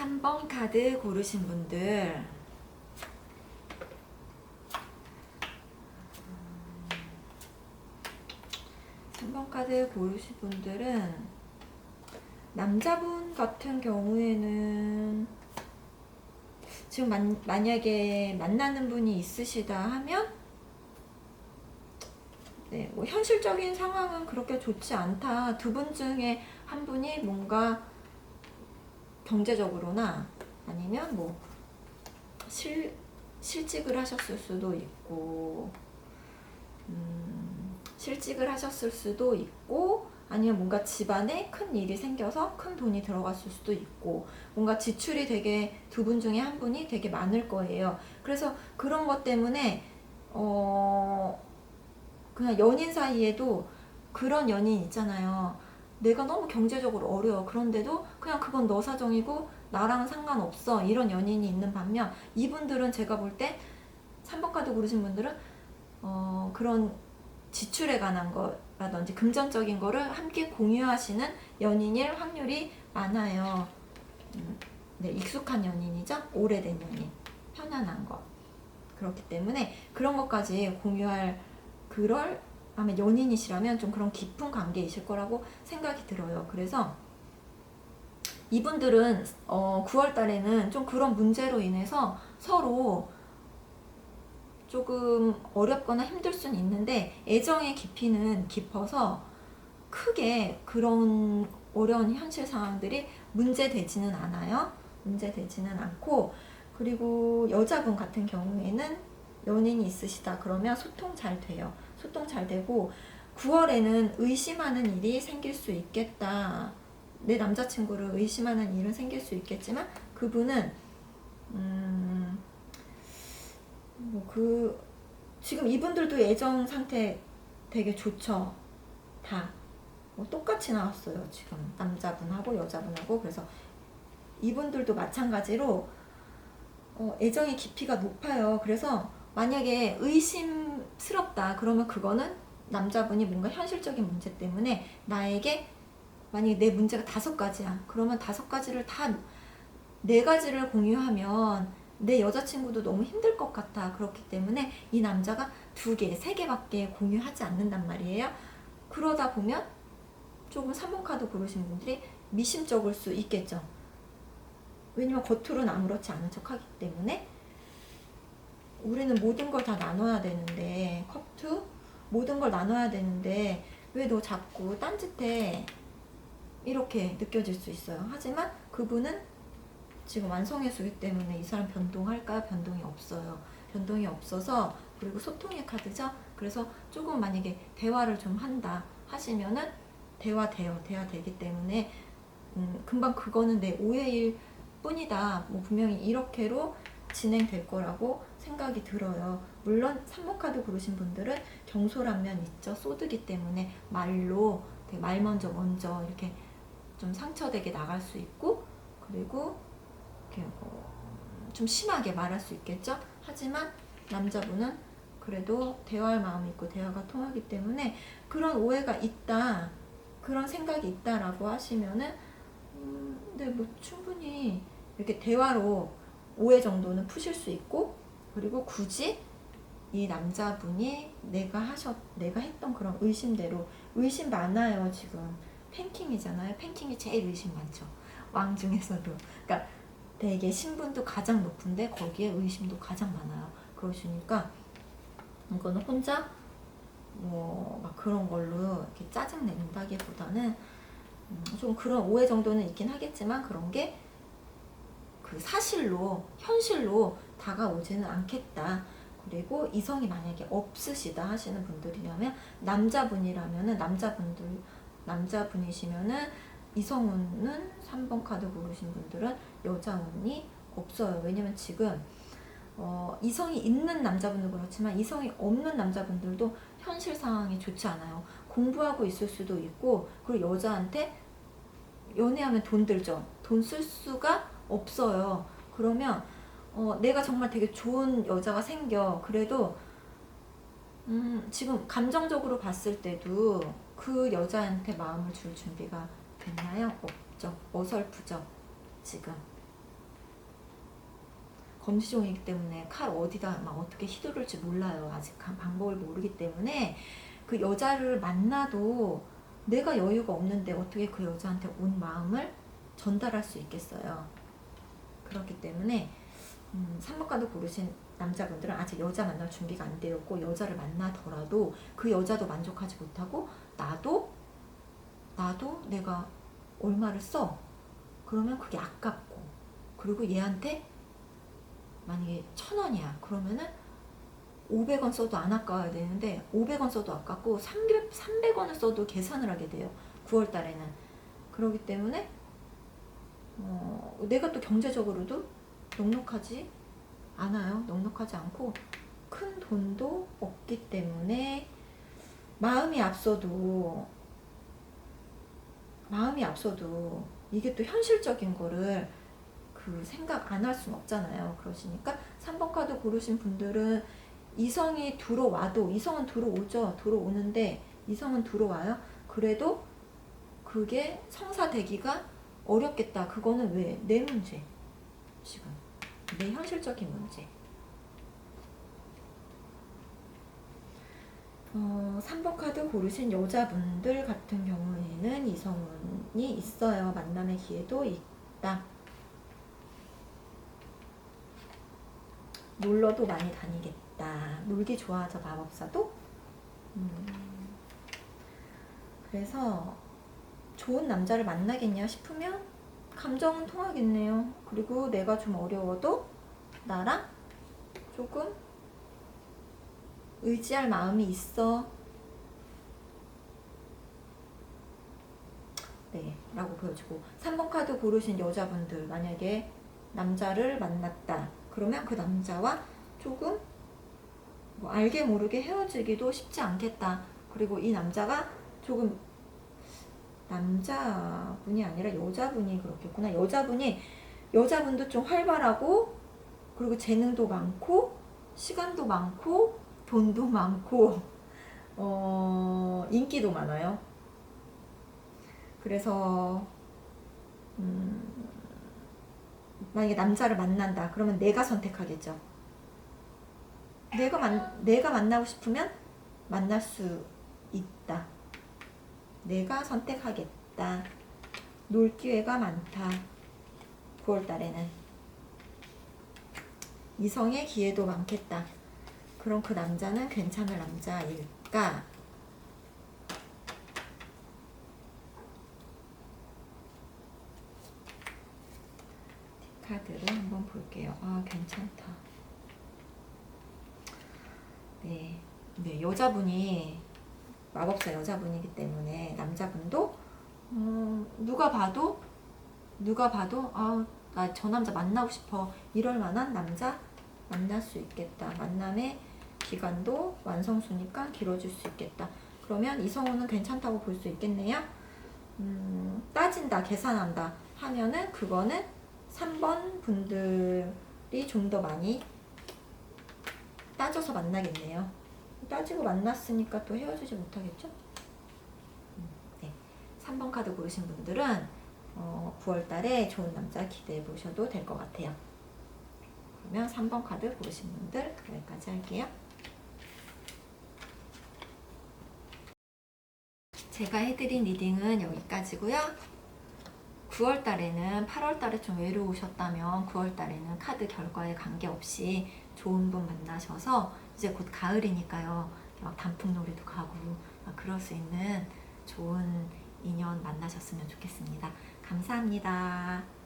3번 카드 고르신 분들 삼번 카드 고르신 분들은 남자분 같은 경우에는 지금 만, 만약에 만나는 분이 있으시다 하면 네, 뭐 현실적인 상황은 그렇게 좋지 않다. 두 분 중에 한 분이 뭔가 경제적으로나 아니면 뭐 실, 실직을 하셨을 수도 있고 음, 실직을 하셨을 수도 있고 아니면 뭔가 집안에 큰 일이 생겨서 큰 돈이 들어갔을 수도 있고 뭔가 지출이 되게 두 분 중에 한 분이 되게 많을 거예요. 그래서 그런 것 때문에 어 그냥 연인 사이에도 그런 연인 있잖아요. 내가 너무 경제적으로 어려워. 그런데도 그냥 그건 너 사정이고 나랑은 상관없어. 이런 연인이 있는 반면 이분들은 제가 볼 때 3번 카드 고르신 분들은 어, 그런 지출에 관한 거라든지 금전적인 거를 함께 공유하시는 연인일 확률이 많아요. 음, 네, 익숙한 연인이죠. 오래된 연인. 편안한 거. 그렇기 때문에 그런 것까지 공유할 그럴 아마 연인이시라면 좀 그런 깊은 관계이실 거라고 생각이 들어요. 그래서 이분들은 어, 9월 달에는 좀 그런 문제로 인해서 서로 조금 어렵거나 힘들 수는 있는데 애정의 깊이는 깊어서 크게 그런 어려운 현실 상황들이 문제되지는 않아요. 문제되지는 않고 그리고 여자분 같은 경우에는 연인이 있으시다 그러면 소통 잘 돼요. 소통 잘 되고 9월에는 의심하는 일이 생길 수 있겠다. 내 남자친구를 의심하는 일은 생길 수 있겠지만 그분은 음, 뭐 그 지금 이분들도 애정 상태 되게 좋죠. 다. 뭐 똑같이 나왔어요. 지금 남자분하고 여자분하고 그래서 이분들도 마찬가지로 어, 애정의 깊이가 높아요. 그래서 만약에 의심스럽다 그러면 그거는 남자분이 뭔가 현실적인 문제 때문에 나에게 만약에 내 문제가 다섯 가지야. 그러면 다섯 가지를 다 네 가지를 공유하면 내 여자친구도 너무 힘들 것 같아. 그렇기 때문에 이 남자가 두 개, 세 개밖에 공유하지 않는단 말이에요. 그러다 보면 조금 3번 카드 고르신 분들이 미심쩍을 수 있겠죠. 왜냐면 겉으로는 아무렇지 않은 척 하기 때문에 우리는 모든 걸 다 나눠야 되는데 컵투 모든 걸 나눠야 되는데 왜 너 자꾸 딴짓해 이렇게 느껴질 수 있어요. 하지만 그분은 지금 완성의 수기 때문에 이 사람 변동할까요? 변동이 없어요. 변동이 없어서 그리고 소통의 카드죠. 그래서 조금 만약에 대화를 좀 한다 하시면은 대화 돼요. 대화 되기 때문에 음, 금방 그거는 내 오해일 뿐이다. 뭐 분명히 이렇게로 진행될 거라고 생각이 들어요. 물론 3번 카드 고르신 분들은 경솔한 면 있죠. 소드기 때문에 말로 되게 말 먼저 먼저 이렇게 좀 상처되게 나갈 수 있고 그리고 이렇게 뭐좀 심하게 말할 수 있겠죠. 하지만 남자분은 그래도 대화할 마음이 있고 대화가 통하기 때문에 그런 오해가 있다 그런 생각이 있다라고 하시면은 음, 근데 뭐 충분히 이렇게 대화로 오해 정도는 푸실 수 있고 그리고 굳이 이 남자분이 내가 하셨 내가 했던 그런 의심대로 의심 많아요 지금. 팬킹이잖아요. 팬킹이 제일 의심 많죠. 왕 중에서도. 그러니까 되게 신분도 가장 높은데 거기에 의심도 가장 많아요. 그러시니까 이거는 혼자 뭐 막 그런 걸로 이렇게 짜증 낸다기보다는 음, 좀 그런 오해 정도는 있긴 하겠지만 그런 게 그 사실로 현실로 다가오지는 않겠다. 그리고 이성이 만약에 없으시다 하시는 분들이라면 남자분이라면은 남자분들 남자분이시면은 이성운은 3번 카드 고르신 분들은 여자운이 없어요. 왜냐면 지금 어, 이성이 있는 남자분도 그렇지만 이성이 없는 남자분들도 현실 상황이 좋지 않아요. 공부하고 있을 수도 있고 그리고 여자한테 연애하면 돈 들죠. 돈 쓸 수가 없어요. 그러면 어, 내가 정말 되게 좋은 여자가 생겨. 그래도 음, 지금 감정적으로 봤을 때도 그 여자한테 마음을 줄 준비가 됐나요? 없죠. 어설프죠. 지금. 검지종이기 때문에 칼 어디다 막 어떻게 휘두를지 몰라요. 아직 그 방법을 모르기 때문에 그 여자를 만나도 내가 여유가 없는데 어떻게 그 여자한테 온 마음을 전달할 수 있겠어요. 그렇기 때문에 음, 3번 카드 고르신 남자분들은 아직 여자 만날 준비가 안 되었고 여자를 만나더라도 그 여자도 만족하지 못하고 나도 나도 내가 얼마를 써? 그러면 그게 아깝고. 그리고 얘한테 만약에 천 원이야. 그러면은 500원 써도 안 아까워야 되는데 500원 써도 아깝고 300, 300원을 써도 계산을 하게 돼요. 9월 달에는. 그렇기 때문에 어, 내가 또 경제적으로도 넉넉하지 않아요 넉넉하지 않고 큰 돈도 없기 때문에 마음이 앞서도 마음이 앞서도 이게 또 현실적인 거를 그 생각 안 할 수는 없잖아요. 그러시니까 3번 카드 고르신 분들은 이성이 들어와도 이성은 들어오죠. 들어오는데 이성은 들어와요. 그래도 그게 성사되기가 어렵겠다. 그거는 왜? 내 문제. 지금 내 현실적인 문제. 어, 3번 카드 고르신 여자분들 같은 경우에는 이성운이 있어요. 만남의 기회도 있다. 놀러도 많이 다니겠다. 놀기 좋아하죠, 마법사도. 음, 그래서 좋은 남자를 만나겠냐 싶으면 감정은 통하겠네요. 그리고 내가 좀 어려워도 나랑 조금 의지할 마음이 있어. 네, 라고 보여주고 3번 카드 고르신 여자분들 만약에 남자를 만났다. 그러면 그 남자와 조금 뭐 알게 모르게 헤어지기도 쉽지 않겠다. 그리고 이 남자가 조금 남자분이 아니라 여자분이 그렇겠구나. 여자분이 여자분도 좀 활발하고 그리고 재능도 많고 시간도 많고 돈도 많고 어, 인기도 많아요. 그래서 음, 만약에 남자를 만난다 그러면 내가 선택하겠죠. 내가 만 내가 만나고 싶으면 만날 수. 내가 선택하겠다. 놀 기회가 많다. 9월 달에는 이성의 기회도 많겠다. 그럼 그 남자는 괜찮을 남자일까? 카드를 한번 볼게요. 아, 괜찮다. 네. 네, 여자분이 마법사 여자분이기 때문에 남자분도 음, 누가 봐도 누가 봐도 아, 나 저 남자 만나고 싶어 이럴 만한 남자 만날 수 있겠다. 만남의 기간도 완성수니까 길어질 수 있겠다. 그러면 이성우는 괜찮다고 볼 수 있겠네요. 음, 따진다, 계산한다 하면은 그거는 3번 분들이 좀 더 많이 따져서 만나겠네요. 따지고 만났으니까 또 헤어지지 못하겠죠? 음, 네. 3번 카드 고르신 분들은 어, 9월 달에 좋은 남자 기대해 보셔도 될 것 같아요. 그러면 3번 카드 고르신 분들 여기까지 할게요. 제가 해드린 리딩은 여기까지고요. 9월 달에는 8월 달에 좀 외로우셨다면 9월 달에는 카드 결과에 관계없이 좋은 분 만나셔서 이제 곧 가을이니까요. 막 단풍놀이도 가고 막 그럴 수 있는 좋은 인연 만나셨으면 좋겠습니다. 감사합니다.